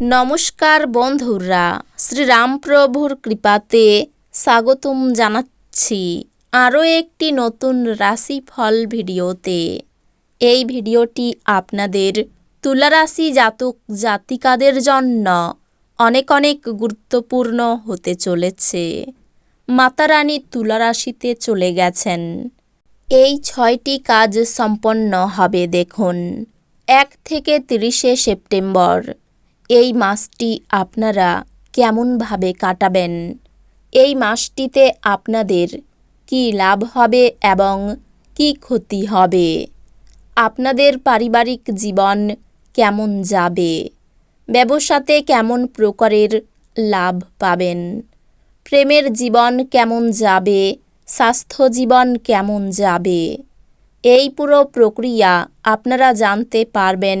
নমস্কার বন্ধুরা, শ্রীরামপ্রভুর কৃপাতে স্বাগতম জানাচ্ছি আরও একটি নতুন রাশিফল ভিডিওতে। এই ভিডিওটি আপনাদের তুলারাশি জাতক জাতিকাদের জন্য অনেক অনেক গুরুত্বপূর্ণ হতে চলেছে। মাতারানী তুলারাশিতে চলে গেছেন। এই ছয়টি কাজ সম্পন্ন হবে দেখুন। এক থেকে তিরিশে সেপ্টেম্বর এই মাসটি আপনারা কেমনভাবে কাটাবেন? এই মাসটিতে আপনাদের কি লাভ হবে এবং কি ক্ষতি হবে? আপনাদের পারিবারিক জীবন কেমন যাবে? ব্যবসাতে কেমন প্রকারের লাভ পাবেন? প্রেমের জীবন কেমন যাবে? স্বাস্থ্য জীবন কেমন যাবে? এই পুরো প্রক্রিয়া আপনারা জানতে পারবেন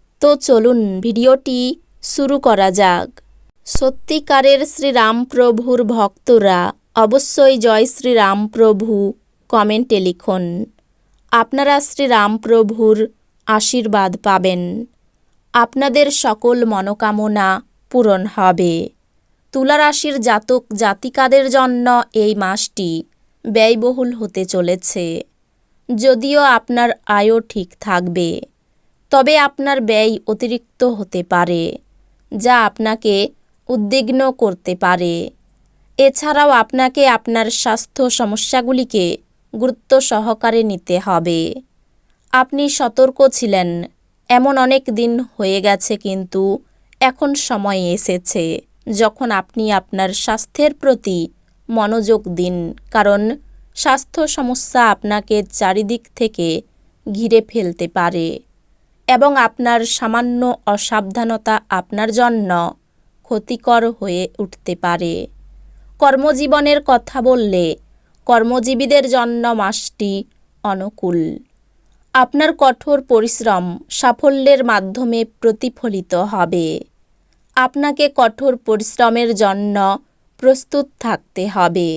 তো চলুন ভিডিওটি শুরু করা যাক। সত্যিকারের শ্রীরামপ্রভুর ভক্তরা অবশ্যই জয় শ্রীরামপ্রভু কমেন্টে লিখুন। আপনারা শ্রীরামপ্রভুর আশীর্বাদ পাবেন। আপনাদের সকল মনোকামনা পূরণ হবে। তুলারাশির জাতক জাতিকাদের জন্য এই মাসটি ব্যয়বহুল হতে চলেছে। যদিও আপনার আয়ও ঠিক থাকবে। তবে আপনার ব্যয় অতিরিক্ত হতে পারে, যা আপনাকে উদ্বিগ্ন করতে পারে। এছাড়াও আপনাকে আপনার স্বাস্থ্য সমস্যাগুলিকে গুরুত্ব সহকারে নিতে হবে। আপনি সতর্ক ছিলেন, এমন অনেক দিন হয়ে গেছে কিন্তু এখন সময় এসেছে, যখন আপনি আপনার স্বাস্থ্যের প্রতি মনোযোগ দিন, কারণ স্বাস্থ্য সমস্যা আপনাকে চারিদিক থেকে ঘিরে ফেলতে পারে। এবং আপনার সামান্য অসাবধানতা আপনার জন্য ক্ষতিকর হয়ে উঠতে পারে। কর্মজীবনের কথা বললে কর্মজীবীদের জন্য মাসটি অনুকূল। আপনার কঠোর পরিশ্রম সাফল্যের মাধ্যমে প্রতিফলিত হবে। আপনাকে কঠোর পরিশ্রমের জন্য প্রস্তুত থাকতে হবে।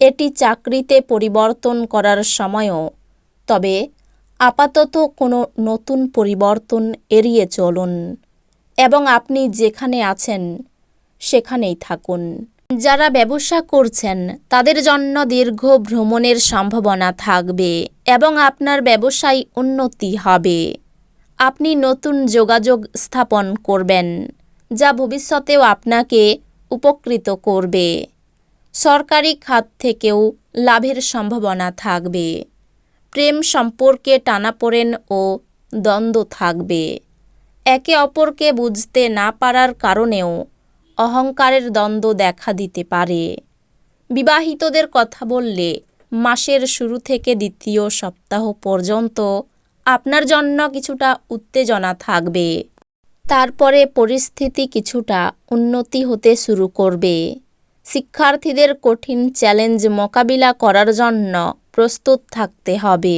এটি চাকরিতে পরিবর্তন করার সময়ও, তবে আপাতত কোনো নতুন পরিবর্তন এড়িয়ে চলুন এবং আপনি যেখানে আছেন, সেখানেই থাকুন। যারা ব্যবসা করছেন, তাদের জন্য দীর্ঘ ভ্রমণের সম্ভাবনা থাকবে এবং আপনার ব্যবসায় উন্নতি হবে। আপনি নতুন যোগাযোগ স্থাপন করবেন, যা ভবিষ্যতেও আপনাকে উপকৃত করবে। সরকারি খাত থেকেও লাভের সম্ভাবনা থাকবে। প্রেম সম্পর্কে টানাপোড়েন ও দ্বন্দ্ব থাকবে। একে অপরকে বুঝতে না পারার কারণেও অহংকারের দ্বন্দ্ব দেখা দিতে পারে। বিবাহিতদের কথা বললে মাসের শুরু থেকে দ্বিতীয় সপ্তাহ পর্যন্ত আপনার জন্য কিছুটা উত্তেজনা থাকবে। তারপরে পরিস্থিতি কিছুটা উন্নতি হতে শুরু করবে। শিক্ষার্থীদের কঠিন চ্যালেঞ্জ মোকাবিলা করার জন্য প্রস্তুত থাকতে হবে।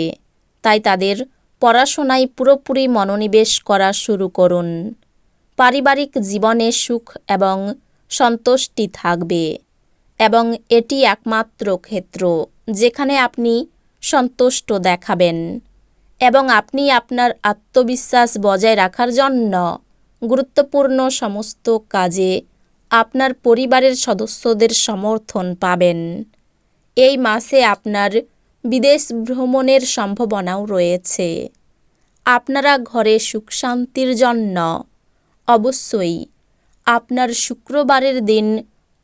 তাই তাদের পড়াশোনায় পুরোপুরি মনোনিবেশ করা শুরু করুন। পারিবারিক জীবনে সুখ এবং সন্তুষ্টি থাকবে এবং এটি একমাত্র ক্ষেত্র যেখানে আপনি সন্তুষ্ট দেখাবেন এবং আপনি আপনার আত্মবিশ্বাস বজায় রাখার জন্য গুরুত্বপূর্ণ সমস্ত কাজে আপনার পরিবারের সদস্যদের সমর্থন পাবেন। এই মাসে আপনার বিদেশ ভ্রমণের সম্ভাবনাও রয়েছে। আপনারা ঘরে সুখ শান্তির জন্য। অবশ্যই আপনার শুক্রবারের দিন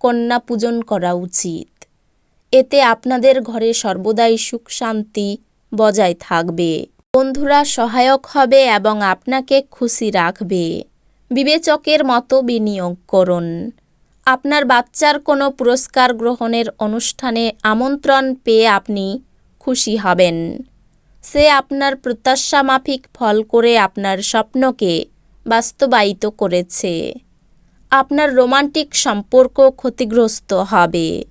কন্যা পূজন করা উচিত। এতে আপনাদের ঘরে সর্বদাই সুখ শান্তি বজায় থাকবে। বন্ধুরা সহায়ক হবে এবং আপনাকে খুশি রাখবে। বিবেচকের মতো বিনিয়োগ করুন। আপনার বাচ্চার কোনো পুরস্কার গ্রহণের অনুষ্ঠানে আমন্ত্রণ পেয়ে আপনি খুশি হবেন। সে আপনার প্রত্যাশা মাফিক ফল করে আপনার স্বপ্নকে বাস্তবায়িত করেছে। আপনার রোমান্টিক সম্পর্ক ক্ষতিগ্রস্ত হবে।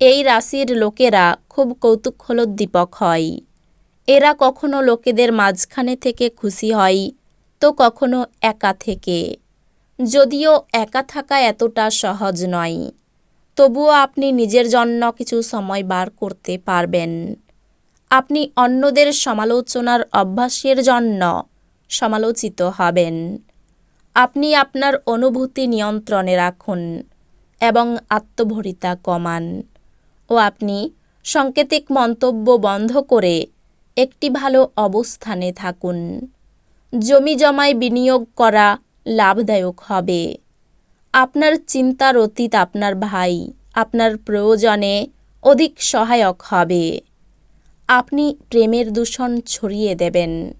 এই রাশির লোকেরা খুব কৌতূহলোদ্দীপক হয়। এরা কখনো লোকেদের মাঝখানে থেকে খুশি হয়, তো কখনো একা থেকে। যদিও একা থাকা এতটা সহজ নয়, তবুও আপনি নিজের জন্য কিছু সময় বার করতে পারবেন। আপনি অন্যদের সমালোচনার অভ্যাসের জন্য সমালোচিত হবেন। আপনি আপনার অনুভূতি নিয়ন্ত্রণে রাখুন এবং আত্মভরিতা কমান ও আপনি সাংকেতিক মন্তব্য বন্ধ করে একটি ভালো অবস্থানে থাকুন। জমি জমায় বিনিয়োগ করা লাভদায়ক হবে। আপনার চিন্তার অতীত আপনার ভাই, আপনার প্রয়োজনে অধিক সহায়ক হবে। আপনি প্রেমের দূষণ ছড়িয়ে দেবেন।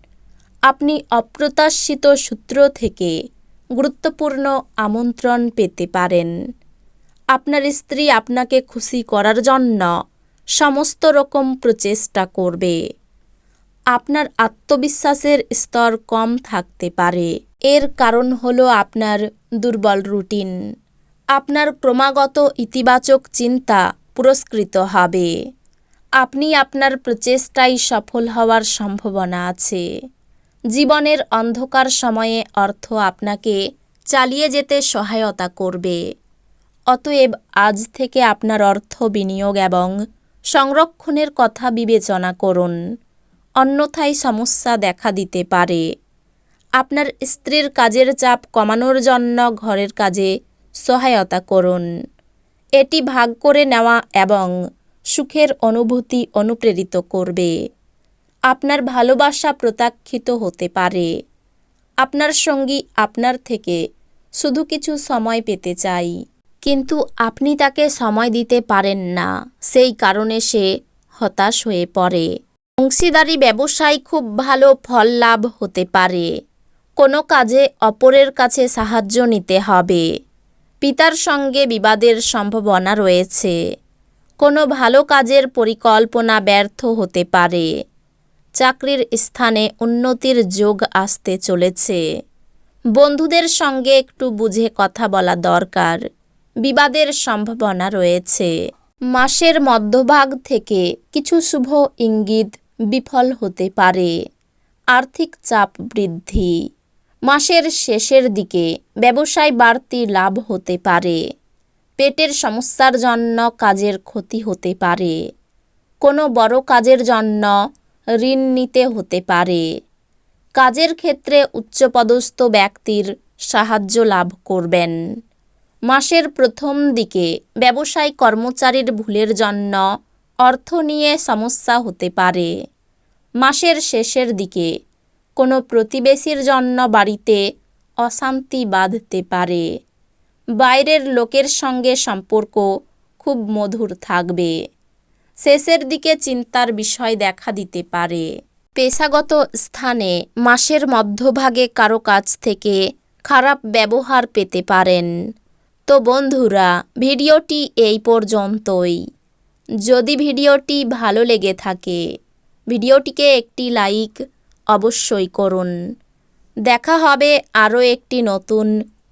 আপনি অপ্রত্যাশিত সূত্র থেকে গুরুত্বপূর্ণ আমন্ত্রণ পেতে পারেন। আপনার স্ত্রী আপনাকে খুশি করার জন্য সমস্ত রকম প্রচেষ্টা করবে। আপনার আত্মবিশ্বাসের স্তর কম থাকতে পারে। এর কারণ হলো আপনার দুর্বল রুটিন। আপনার ক্রমাগত ইতিবাচক চিন্তা পুরস্কৃত হবে। আপনি আপনার প্রচেষ্টায় সফল হওয়ার সম্ভাবনা আছে। জীবনের অন্ধকার সময়ে অর্থ আপনাকে চালিয়ে যেতে সহায়তা করবে। অতএব আজ থেকে আপনার অর্থ বিনিয়োগ এবং সংরক্ষণের কথা বিবেচনা করুন। অন্যথায় সমস্যা দেখা দিতে পারে। আপনার স্ত্রীর কাজের চাপ কমানোর জন্য ঘরের কাজে সহায়তা করুন। এটি ভাগ করে নেওয়া এবং সুখের অনুভূতি অনুপ্রেরিত করবে। আপনার ভালোবাসা প্রত্যাখ্যিত হতে পারে। আপনার সঙ্গী আপনার থেকে শুধু কিছু সময় পেতে চাই। কিন্তু আপনি তাকে সময় দিতে পারেন না, সেই কারণে সে হতাশ হয়ে পড়ে। অংশীদারি ব্যবসায় খুব ভালো ফল লাভ হতে পারে। কোনো কাজে অপরের কাছে সাহায্য নিতে হবে। পিতার সঙ্গে বিবাদের সম্ভাবনা রয়েছে। কোনো ভালো কাজের পরিকল্পনা ব্যর্থ হতে পারে। চাকরির স্থানে উন্নতির যোগ আসতে চলেছে। বন্ধুদের সঙ্গে একটু বুঝে কথা বলা দরকার। বিবাদের সম্ভাবনা রয়েছে। মাসের মধ্যভাগ থেকে কিছু শুভ ইঙ্গিত বিফল হতে পারে। আর্থিক চাপ বৃদ্ধি। মাসের শেষের দিকে ব্যবসায় বাড়তি লাভ হতে পারে। পেটের সমস্যার জন্য কাজের ক্ষতি হতে পারে। কোনো বড় কাজের জন্য ঋণ নিতে হতে পারে। কাজের ক্ষেত্রে উচ্চপদস্থ ব্যক্তির সাহায্য লাভ করবেন। মাসের প্রথম দিকে ব্যবসায় কর্মচারীর ভুলের জন্য অর্থ নিয়ে সমস্যা হতে পারে। মাসের শেষের দিকে কোনো প্রতিবেশীর জন্য বাড়িতে অশান্তি বাঁধতে পারে। বাইরের লোকের সঙ্গে সম্পর্ক খুব মধুর থাকবে। শেষের দিকে চিন্তার বিষয় দেখা দিতে পারে। পেশাগত স্থানে মাসের মধ্যভাগে কারও কাছ থেকে খারাপ ব্যবহার পেতে পারেন। তো বন্ধুরা, ভিডিওটি এই পর্যন্তই। যদি ভিডিওটি ভালো লেগে থাকে, ভিডিওটিকে একটি লাইক অবশ্যই করুন। দেখা হবে আরও একটি নতুন